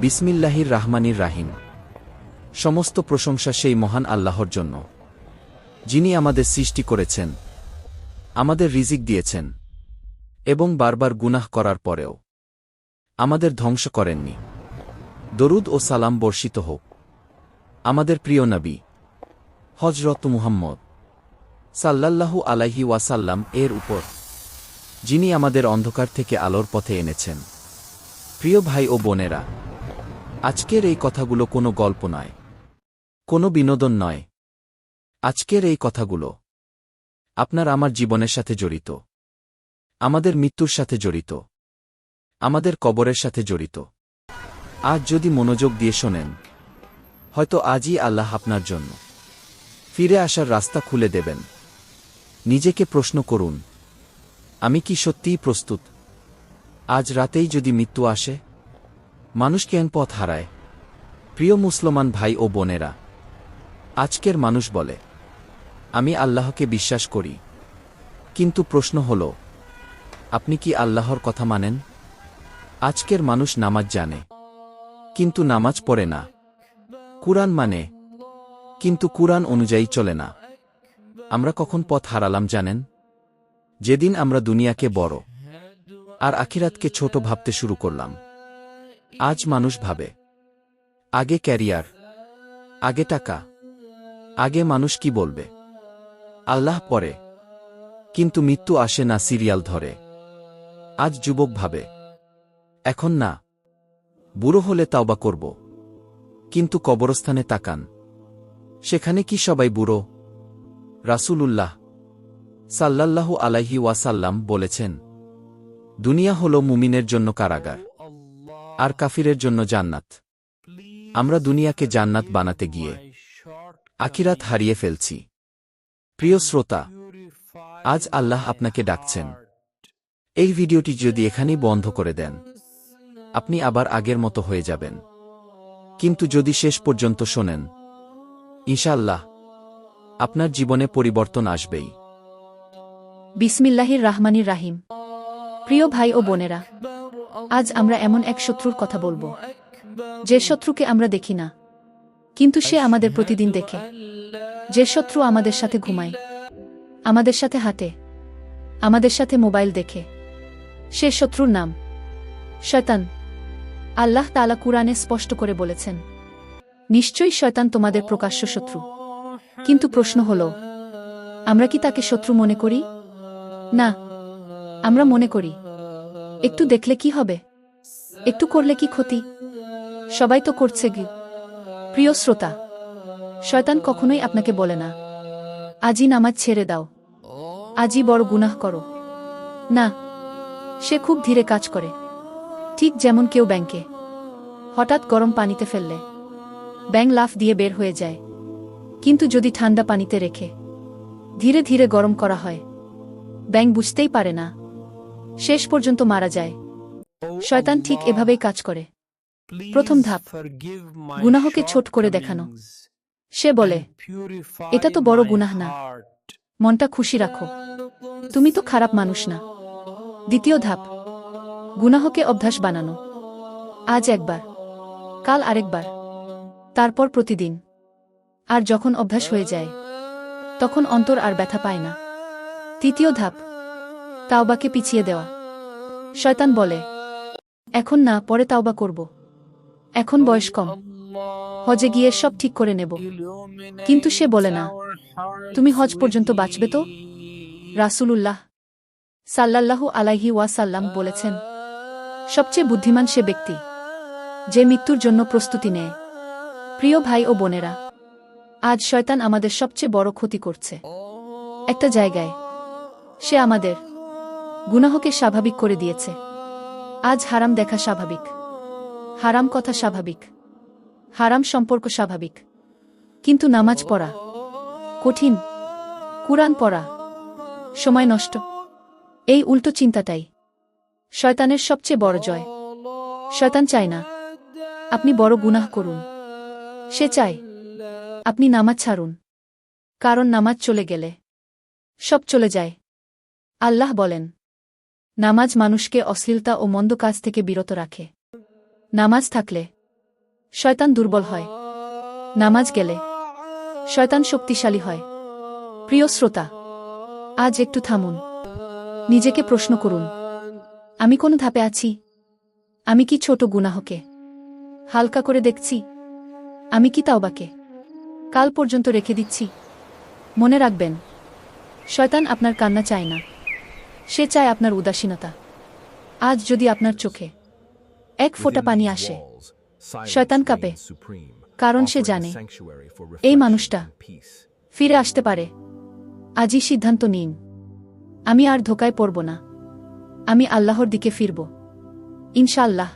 বিসমিল্লাহির রাহমানির রাহিম। সমস্ত প্রশংসা সেই মহান আল্লাহর জন্য, যিনি আমাদের সৃষ্টি করেছেন, আমাদের রিজিক দিয়েছেন, এবং বারবার গুনাহ করার পরেও আমাদের ধ্বংস করেননি। দরুদ ও সালাম বর্ষিত হোক। আমাদের প্রিয় নবী হজরত মুহাম্মদ সাল্লাল্লাহু আলাইহি ওয়াসাল্লাম এর উপর, যিনি আমাদের অন্ধকার থেকে আলোর পথে এনেছেন। প্রিয় ভাই ও বোনেরা আজকের এই কথাগুলো কোনো গল্প নয়। কোনো বিনোদন নয়। আজকের এই কথাগুলো আপনার আমার জীবনের সাথে জড়িত। আমাদের মৃত্যুর সাথে জড়িত। আমাদের কবরের সাথে জড়িত। আজ যদি মনোযোগ দিয়ে শোনেন, হয়তো আজই আল্লাহ আপনার জন্য ফিরে আসার রাস্তা খুলে দেবেন। নিজেকে প্রশ্ন করুন, আমি কি সত্যিই প্রস্তুত? আজ রাতেই যদি মৃত্যু আসে মানুষ কেন পথ হারায়। প্রিয় মুসলমান ভাই ও বোনেরা, আজকের মানুষ বলে, আমি আল্লাহকে বিশ্বাস করি। কিন্তু প্রশ্ন হল, আপনি কি আল্লাহর কথা মানেন? আজকের মানুষ নামাজ জানে, কিন্তু নামাজ পড়ে না। কুরআন মানে কিন্তু কুরআন অনুযায়ী চলে না। আমরা কখন পথ হারালাম জানেন? যেদিন আমরা দুনিয়াকে বড় আর আখিরাতকে ছোট ভাবতে শুরু করলাম। আজ মানুষ ভাবে। আগে ক্যারিয়ার, আগে টাকা, আগে মানুষ কি বলবে? আল্লাহ পরে, কিন্তু মৃত্যু আসে না সিরিয়াল ধরে। আজ যুবক ভাবে। এখন না। বুড়ো হলে তাওবা করব। কিন্তু কবরস্থানে তাকান। সেখানে কি সবাই বুড়ো? রাসূলুল্লাহ সাল্লাল্লাহু আলাইহি ওয়াসাল্লাম বলেছেন, দুনিয়া হল মুমিনের জন্য কারাগার। আর কাফিরের জন্য জান্নাত। আমরা দুনিয়াকে জান্নাত বানাতে গিয়ে আখিরাত হারিয়ে ফেলছি। প্রিয় শ্রোতা, আজ আল্লাহ আপনাকে ডাকছেন। এই ভিডিওটি যদি এখানেই বন্ধ করে দেন, আপনি আবার আগের মতো হয়ে যাবেন। কিন্তু যদি শেষ পর্যন্ত শোনেন ইনশাল্লাহ আপনার জীবনে পরিবর্তন আসবেই। বিসমিল্লাহির রাহমানির রাহিম। প্রিয় ভাই ও বোনেরা আজ আমরা এমন এক শত্রুর কথা বলব, যে শত্রুকে আমরা দেখি না, কিন্তু সে আমাদের প্রতিদিন দেখে। যে শত্রু আমাদের সাথে ঘুমায়, আমাদের সাথে হাঁটে, আমাদের সাথে মোবাইল দেখে, সে শত্রুর নাম শয়তান। আল্লাহ তালা কুরআনে স্পষ্ট করে বলেছেন, নিশ্চয়ই শয়তান তোমাদের প্রকাশ্য শত্রু। কিন্তু প্রশ্ন হল, আমরা কি তাকে শত্রু মনে করি? না, আমরা মনে করি। একটু দেখলে কি হবে? একটু করলে কি ক্ষতি? সবাই তো করছে গি প্রিয় শ্রোতা, শয়তান কখনোই আপনাকে বলে না। আজই নামাজ ছেড়ে দাও। আজই বড় গুনাহ করো। না, সে খুব ধীরে কাজ করে। ঠিক যেমন কেউ ব্যাংকে হঠাৎ গরম পানিতে ফেললে, ব্যাং লাফ দিয়ে বের হয়ে যায়। কিন্তু যদি ঠান্ডা পানিতে রেখে ধীরে ধীরে গরম করা হয়, ব্যাং বুঝতেই পারে না শেষ পর্যন্ত মারা যায়। শয়তান ঠিক এভাবেই কাজ করে। প্রথম ধাপ, গুনাহকে ছোট করে দেখানো। সে বলে, এটা তো বড় গুনাহ না। মনটা খুশি রাখো। তুমি তো খারাপ মানুষ না। দ্বিতীয় ধাপ, গুনাহকে অভ্যাস বানানো। আজ একবার, কাল আরেকবার, তারপর প্রতিদিন। আর যখন অভ্যাস হয়ে যায়, তখন অন্তর আর ব্যথা পায় না। তৃতীয় ধাপ তাওবাকে পিছিয়ে দেওয়া। শয়তান বলে, এখন না, পরে তাওবা করব। এখন বয়স কম। হজে গিয়ে সব ঠিক করে নেব। কিন্তু সে বলে না, তুমি হজ পর্যন্ত বাঁচবে তো? রাসূলুল্লাহ সাল্লাল্লাহু আলাইহি ওয়াসাল্লাম বলেছেন, সবচেয়ে বুদ্ধিমান সে ব্যক্তি, যে মৃত্যুর জন্য প্রস্তুতি নেয়। প্রিয় ভাই ও বোনেরা, আজ শয়তান আমাদের সবচেয়ে বড় ক্ষতি করছে। একটা জায়গায় সে আমাদের গুনাহকে স্বাভাবিক করে দিয়েছে। আজ হারাম দেখা স্বাভাবিক। হারাম কথা স্বাভাবিক। হারাম সম্পর্ক স্বাভাবিক। কিন্তু নামাজ পড়া। কঠিন। কুরআন পড়া। সময় নষ্ট। এই উল্টো চিন্তাটাই। শয়তানের সবচেয়ে বড় জয়। শয়তান চায় না। আপনি বড় গুনাহ করুন। সে চায়, আপনি নামাজ ছাড়ুন। কারণ নামাজ চলে গেলে। সব চলে যায়। আল্লাহ বলেন নামাজ মানুষকে অশ্লীলতা ও মন্দ কাজ থেকে বিরত রাখে। নামাজ থাকলে শয়তান দুর্বল হয়। নামাজ গেলে শয়তান শক্তিশালী হয়। প্রিয় শ্রোতা, আজ একটু থামুন। নিজেকে প্রশ্ন করুন, আমি কোন ধাপে আছি? আমি কি ছোট গুনাহকে? হালকা করে দেখছি? আমি কি তাওবাকে? কাল পর্যন্ত রেখে দিচ্ছি? মনে রাখবেন, শয়তান আপনার কান্না চায় না। সে চায় আপনার উদাসীনতা। আজ যদি আপনার চোখে এক ফোঁটা পানি আসে, শয়তান কাপে, কারণ সে জানে এই মানুষটা ফিরে আসতে পারে। আজই সিদ্ধান্ত নিন। আমি আর ধোকায় পড়ব না। আমি আল্লাহর দিকে ফিরব। ইনশাআল্লাহ।